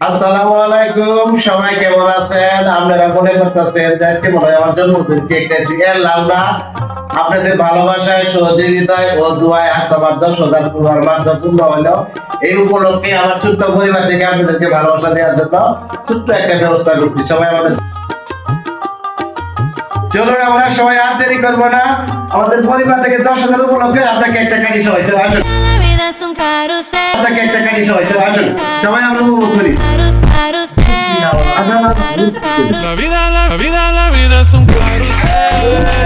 আসসালামু আলাইকুম, সবাই কেমন আছেন? আপনারা মনে করতেছেন আজকে মনে হয় আমার জন্মদিন কেক আপনাদের ভালোবাসায়, সহযোগিতায় ও দুয়ায় পূর্বার মাত্র পূর্ণ হলো। এই উপলক্ষে আমার ছোট্ট পরিবার থেকে আপনাদেরকে ভালোবাসা দেওয়ার জন্য ছোট্ট একটা ব্যবস্থা করছি। সবাই আমাদের চলুন আমরা সবাই আর দেরি করব না আমাদের পরিবার থেকে দশ হাজার উপলক্ষে আপনাকে একটা কাটি সবাই চলে আসুন carrusel. আপনাকে একটা কাটি সবাই চলে আসুন সবাই আমরা উপভোগ করি carrusel. La vida, la vida, la vida es un সবাই